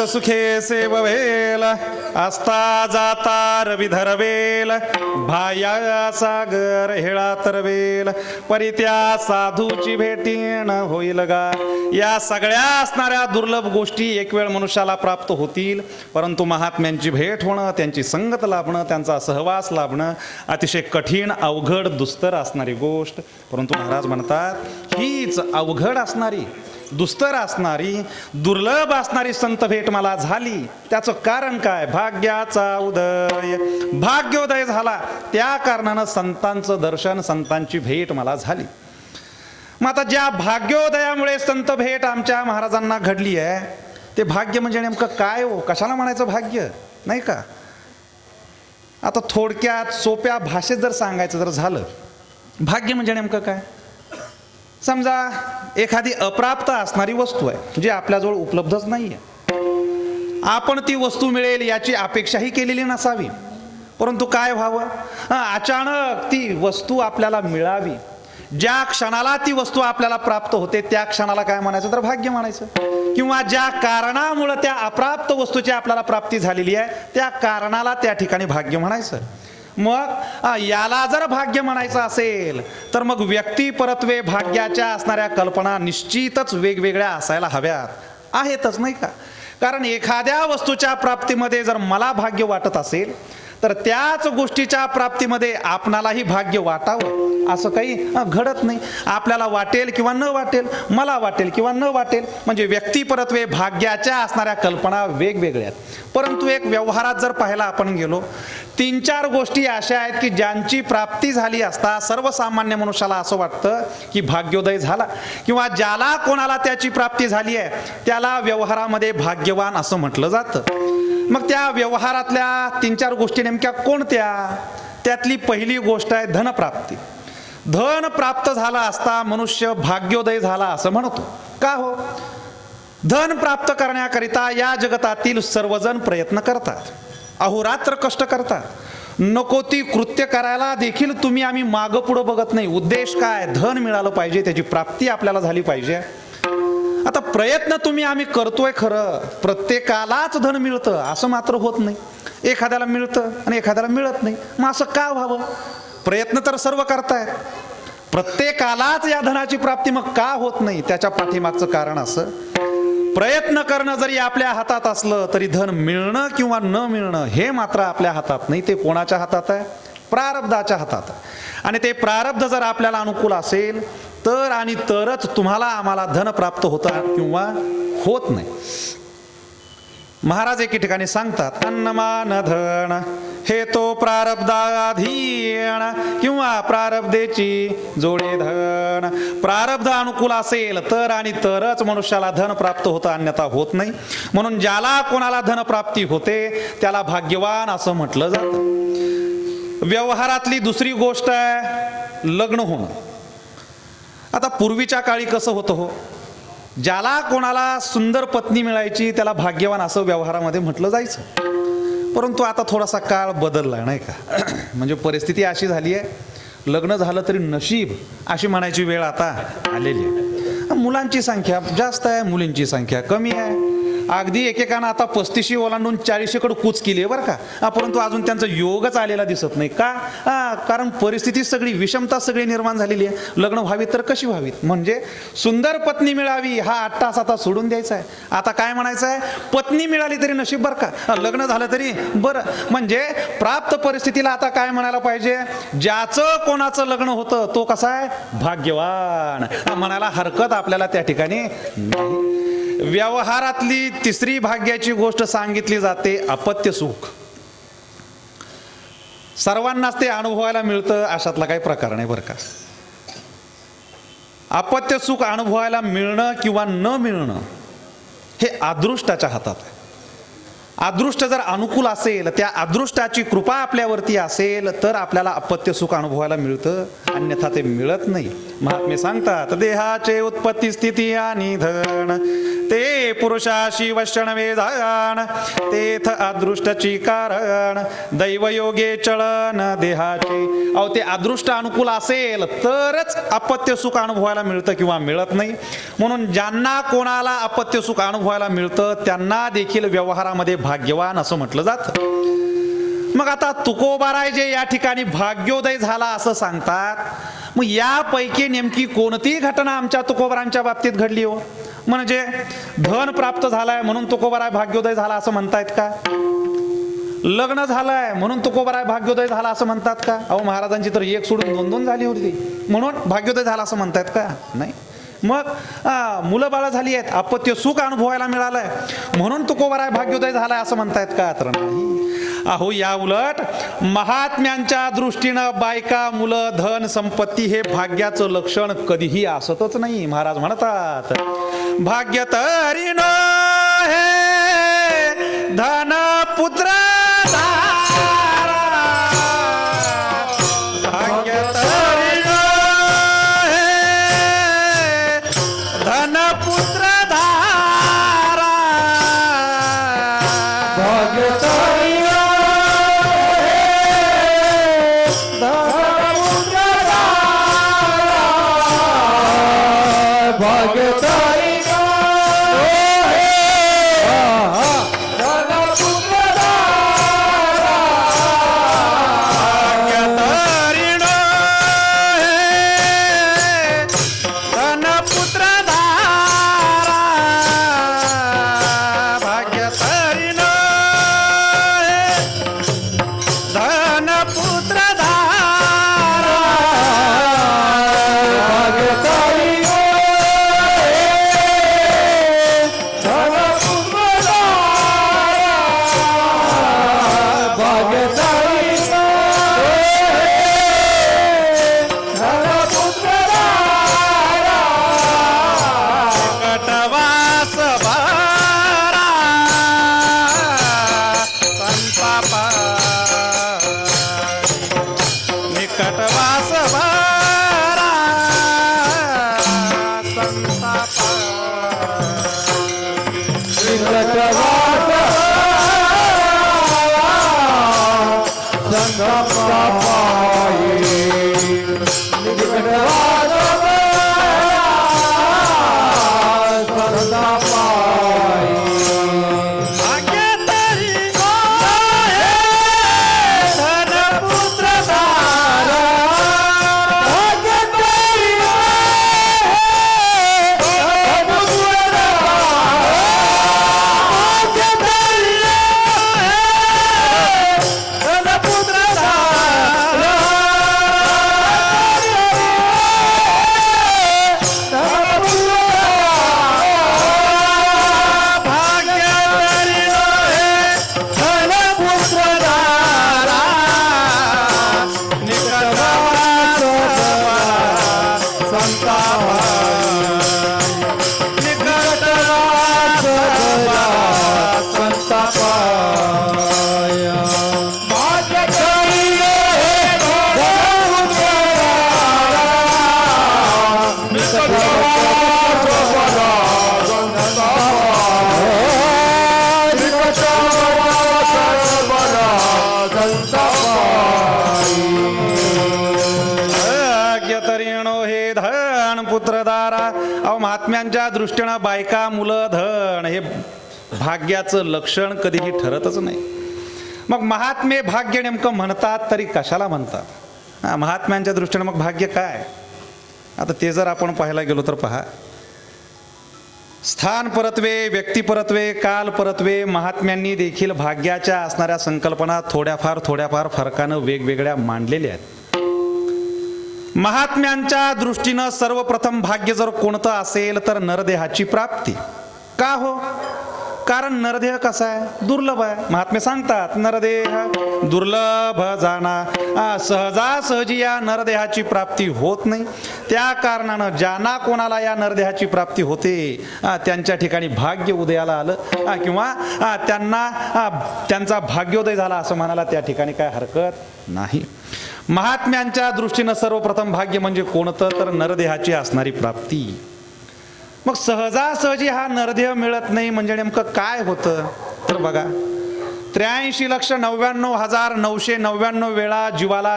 जात सुखे सेववेल असता जाता रवी धरवेल भाया सागर हेळा तरवेल परी त्या साधूची भेटीण होईल गा. या सगळ्या असणाऱ्या दुर्लभ गोष्टी एक वेळ मनुष्याला प्राप्त होतील परंतु महात्म्यांची भेट होणं त्यांची संगत लाभणं त्यांचा सहवास लाभणं अतिशय कठीण अवघड दुस्तर असणारी गोष्ट. परंतु महाराज म्हणतात हीच अवघड असणारी दुस्तर असणारी दुर्लभ असणारी संत भेट मला झाली. त्याचं कारण काय? भाग्याचा उदय. भाग्योदय झाला. त्या कारणानं संतांचं दर्शन संतांची भेट मला झाली. मग आता ज्या भाग्योदयामुळे संत भेट आमच्या महाराजांना घडली आहे ते भाग्य म्हणजे नेमकं काय हो? कशाला म्हणायचं भाग्य? नाही का? आता थोडक्यात सोप्या भाषेत जर सांगायचं जर झालं. भाग्य म्हणजे नेमकं काय? समजा एखादी अप्राप्त असणारी वस्तू आहे जी आपल्याजवळ उपलब्धच नाही आहे आपण ती वस्तू मिळेल याची अपेक्षाही केलेली नसावी. परंतु काय व्हावं? अचानक ती वस्तू आपल्याला मिळावी. ज्या क्षणाला ती वस्तू आपल्याला प्राप्त होते त्या क्षणाला काय म्हणायचं? तर भाग्य म्हणायचं. किंवा ज्या कारणामुळं त्या अप्राप्त वस्तूची आपल्याला प्राप्ती झालेली आहे त्या कारणाला त्या ठिकाणी भाग्य म्हणायचं. मग याला जर भाग्य म्हणायचं असेल तर मग व्यक्ती परत्वे भाग्याच्या असणाऱ्या कल्पना निश्चितच वेगवेगळ्या असायला हव्यात. आहेतच नाही का? कारण एखाद्या वस्तूच्या प्राप्तीमध्ये जर मला भाग्य वाटत असेल तर त्याच गोष्टीच्या प्राप्तीमध्ये आपणालाही भाग्य वाटावं. असं काही घडत नाही. आपल्याला वाटेल किंवा न वाटेल मला वाटेल किंवा न वाटेल म्हणजे व्यक्तिपरत्वे भाग्याच्या असणाऱ्या कल्पना वेगवेगळ्या आहेत. परंतु एक व्यवहारात जर पाहायला आपण गेलो तीन चार गोष्टी अशा आहेत की ज्यांची प्राप्ती झाली असता सर्वसामान्य मनुष्याला असं वाटतं की भाग्योदय झाला. किंवा ज्याला कोणाला त्याची प्राप्ती झाली आहे त्याला व्यवहारामध्ये भाग्यवान असं म्हटलं जातं. मग त्या व्यवहारातल्या तीन चार गोष्टी नेमक्या कोणत्या? त्यातली पहिली गोष्ट आहे धनप्राप्ती. धन प्राप्त झाला असता मनुष्य भाग्योदय झाला असं म्हणतो. का हो? धन प्राप्त करण्याकरिता या जगतातील सर्वजण प्रयत्न करतात. अहोरात्र कष्ट करतात. नको ती कृत्य करायला देखील तुम्ही आम्ही मागं पुढं बघत नाही. उद्देश काय? धन मिळालं पाहिजे त्याची प्राप्ती आपल्याला झाली पाहिजे. आता प्रयत्न तुम्ही आम्ही करतोय खरं. प्रत्येकालाच धन मिळतं असं मात्र होत नाही. एखाद्याला मिळतं आणि एखाद्याला मिळत नाही. मग असं का व्हावं? प्रयत्न तर सर्व करतायत. प्रत्येकालाच या धनाची प्राप्ती मग का होत नाही? त्याच्या पाठीमागचं कारण असं. प्रयत्न करणं जरी आपल्या हातात असलं तरी धन मिळणं किंवा न मिळणं हे मात्र आपल्या हातात नाही. ते कोणाच्या हातात आहे? प्रारब्धाच्या हातात आणि ते प्रारब्ध जर आपल्याला अनुकूल असेल तर आणि तरच तुम्हाला आम्हाला धन प्राप्त होता किंवा होत नाही. महाराज एके ठिकाणी सांगतात अन्नमान धन हे तो प्रारब्धाधीन किंवा प्रारब्धेची जोडे धन. प्रारब्ध अनुकूल असेल तर आणि तरच मनुष्याला धन प्राप्त होतं अन्यथा होत नाही. म्हणून ज्याला कोणाला धन प्राप्ती होते त्याला भाग्यवान असं म्हटलं जातं. व्यवहारातली दुसरी गोष्ट आहे लग्न होणं. आता पूर्वीच्या काळी कसं होतं हो? ज्याला कोणाला सुंदर पत्नी मिळायची त्याला भाग्यवान असं व्यवहारामध्ये म्हटलं जायचं. परंतु आता थोडासा काळ बदलला नाही का? म्हणजे परिस्थिती अशी झाली आहे लग्न झालं तरी नशीब अशी म्हणायची वेळ आता आलेली आहे. मुलांची संख्या जास्त आहे मुलींची संख्या कमी आहे. अगदी एकेकानं आता पस्तीसशे ओलांडून चाळीसशेकडे कूच केली आहे बरं का. परंतु अजून त्यांचा योगच आलेला दिसत नाही. का? हा, कारण परिस्थिती सगळी विषमता सगळी निर्माण झालेली आहे. लग्न व्हावी तर कशी व्हावीत? म्हणजे सुंदर पत्नी मिळावी हा आठ तास आता सोडून द्यायचा आहे. आता काय म्हणायचं आहे पत्नी मिळाली तरी नशीब बरं का. लग्न झालं तरी बरं. म्हणजे प्राप्त परिस्थितीला आता काय म्हणायला पाहिजे? ज्याचं कोणाचं लग्न होतं तो कसा आहे? भाग्यवान. म्हणायला हरकत आपल्याला त्या ठिकाणी नाही. व्यवहारातली तिसरी भाग्याची गोष्ट सांगितली जाते अपत्य सुख. सर्वांनाच ते अनुभवायला मिळतं अशातला काही प्रकार नाही बरं का. अपत्य सुख अनुभवायला मिळणं किंवा न मिळणं हे अदृष्टाच्या हातात आहे. अदृष्ट जर अनुकूल असेल त्या अदृष्टाची कृपा आपल्यावरती असेल तर आपल्याला अपत्य सुख अनुभवायला मिळतं. अन्यथा ते मिळत नाही. महात्मे सांगतात देहाचे उत्पत्ती स्थिती आणि धन ते पुरुषाशी वैष्णवे जाण तेथ अदृष्टची कारण दैवयोगे चळन देहाचे. अहो ते अदृष्ट अनुकूल असेल तरच अपत्य सुख अनुभवायला मिळतं किंवा मिळत नाही. म्हणून ज्यांना कोणाला अपत्य सुख अनुभवायला मिळतं त्यांना देखील व्यवहारामध्ये भाग्यवान असं म्हटलं जातं. मग आता तुकोबाराय जे या ठिकाणी भाग्योदय झाला असं सांगतात मग यापैकी नेमकी कोणती घटना आमच्या तुकोबारांच्या बाबतीत घडली हो. म्हणजे धन प्राप्त झालाय म्हणून तुकोबाराय भाग्योदय झाला असं म्हणतायत का? लग्न झालंय म्हणून तुकोबाराय भाग्योदय झाला असं म्हणतात का? अहो महाराजांची तर एक सोडून दोन दोन झाली होती. म्हणून भाग्योदय झाला असं म्हणतायत का? नाही. मग मुलं बाळं झाली आहेत. अपत्य सुख अनुभवायला मिळालंय. म्हणून तुकोबाराय भाग्योदय झालाय असं म्हणतायत का तर नाही. अहो या उलट महात्म्यांच्या दृष्टीनं बायका मुलं धन संपत्ती हे भाग्याचं लक्षण कधीही असतच नाही महाराज म्हणतात. भाग्य तरी धन पुत्र भाग्यतरीणो हे धन पुत्रधारा. अहो महात्म्यांच्या दृष्टीनं बायका मुलं धन हे भाग्याचं लक्षण कधीही ठरतच नाही. मग महात्मे भाग्य नेमकं म्हणतात तरी कशाला म्हणतात? महात्म्यांच्या दृष्टीनं मग भाग्य काय? आता ते जर आपण पाहायला गेलो तर पहा. स्थान परत्वे व्यक्ती परत्वे काल परत्वे महात्म्यांनी देखील भाग्याच्या असणाऱ्या संकल्पना थोड्याफार थोड्याफार फरकानं वेगवेगळ्या मांडलेल्या आहेत. महात्म्यांच्या दृष्टीनं सर्वप्रथम भाग्य जर कोणतं असेल तर नरदेहाची प्राप्ती. का हो? कारण नरदेह कसा आहे? दुर्लभ आहे. महात्मे सांगतात नरदेह दुर्लभ जाणा. सहजासहजी या नरदेहाची प्राप्ती होत नाही. त्या कारणानं ज्यांना कोणाला या नरदेहाची प्राप्ती होते त्यांच्या ठिकाणी भाग्य उदयाला आलं. किंवा त्यांना त्यांचा भाग्योदय झाला असं म्हणाला त्या ठिकाणी काय हरकत नाही. महात्म्यांच्या दृष्टीनं सर्वप्रथम भाग्य म्हणजे कोणतं? तर नरदेहाची असणारी प्राप्ती. मग सहजासहजी हा नरदेह मिळत नाही म्हणजे नेमकं काय होतं? तर बघा त्र्याऐंशी लक्ष नव्याण्णव हजार नऊशे नव्याण्णव वेळा जीवाला